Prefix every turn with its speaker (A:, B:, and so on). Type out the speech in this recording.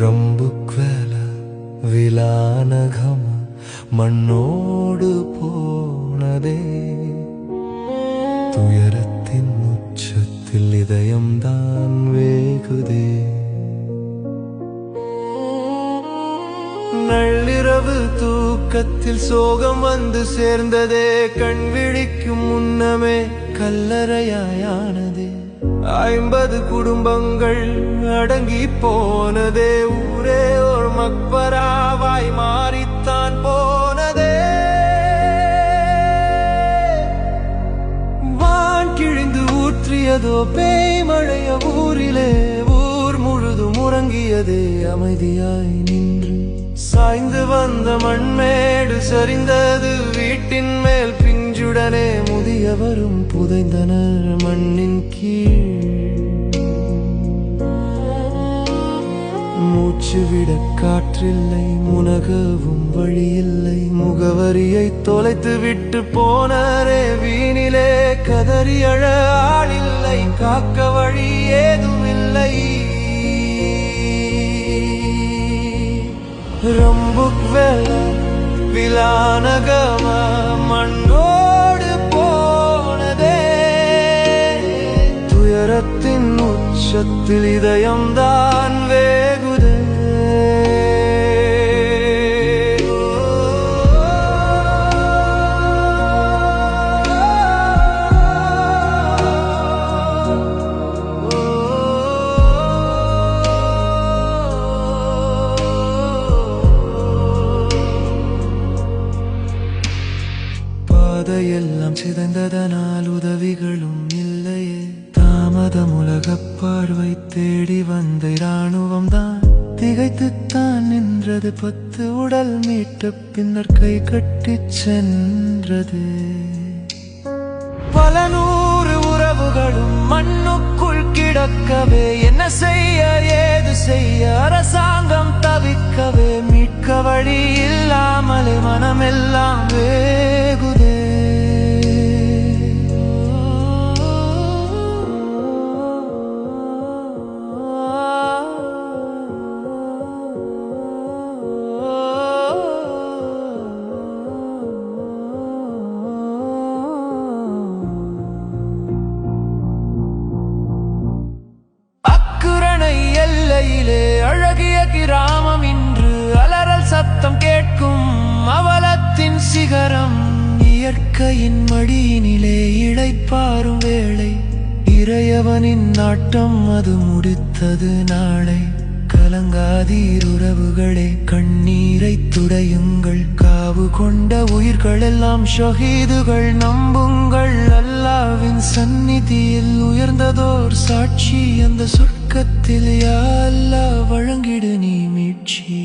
A: റൊമ്പുക്വേല വിലാനഘമ മണ്ണോട് പോണതേ இதயம்தான் வேகுதே. நள்ளிரவு தூக்கத்தில் சோகம் வந்து சேர்ந்ததே கண் விழிக்கும் முன்னமே கல்லறையாயானதே. ஐம்பது குடும்பங்கள் அடங்கி போனதே ஊரே ஒரு மக்பராவாய் மா பெய்ததோ பேய்மழைய ஊரிலே ஊர் முழுதும் உறங்கியதே அமைதியாய் நின்று. சாய்ந்து வந்த மண்மேடு சரிந்தது வீட்டின் மேல் பிஞ்சுடனே முதியவரும் புதைந்தனர் மண்ணின் கீழ். மூச்சு விட காற்றில்லை முனகவும் வழியில்லை. முகவரியை தொலைத்து விட்டு போனரே வீணிலே கதறி அழ ஆளில்லை. காக்க வழி ஏதுமில்லை. ரொம்புக் வெள்ள விலானகம மண்ணோடு போனதே. துயரத்தின் உச்சத்தில் இதயம்தான் வேகுத. பாதையெல்லாம் சிதைந்ததனால் உதவிகளும் இல்லையே. தாமதம் உலகப் பார்வை தேடி வந்த இராணுவம் தான் திகைத்துத்தான் நின்றது பத்து உடல் மீட்ட பின்னர் கை கட்டி சென்றது. பல நூறு உறவுகளும் மண்ணுக்குள் கிடக்கவே என்ன செய்ய ஏது செய்ய அரசாங்கம் தவிக்கவே மீட்க வழி இல்லாமலே மனமெல்லாம் வேகுதே எல்லையிலே அழகிய கிராமம் இன்று அலறல் சத்தம் கேட்கும் அவலத்தின் சிகரம். இயற்கையின் மடியினிலே இழைப்பாரும் வேளை. இறையவனின் நாட்டம் அது முடித்தது நாளை. கலங்காதீர் உறவுகளே கண்ணீரை துடையுங்கள். காவு கொண்ட உயிர்களெல்லாம் ஷஹீதுகள் நம்புங்கள். அல்லாவின் சந்நிதியில் உயர்ந்ததோர் சாட்சி அந்த சொர்க்கத்தில் யா வழங்கிடு நீ மீட்சி.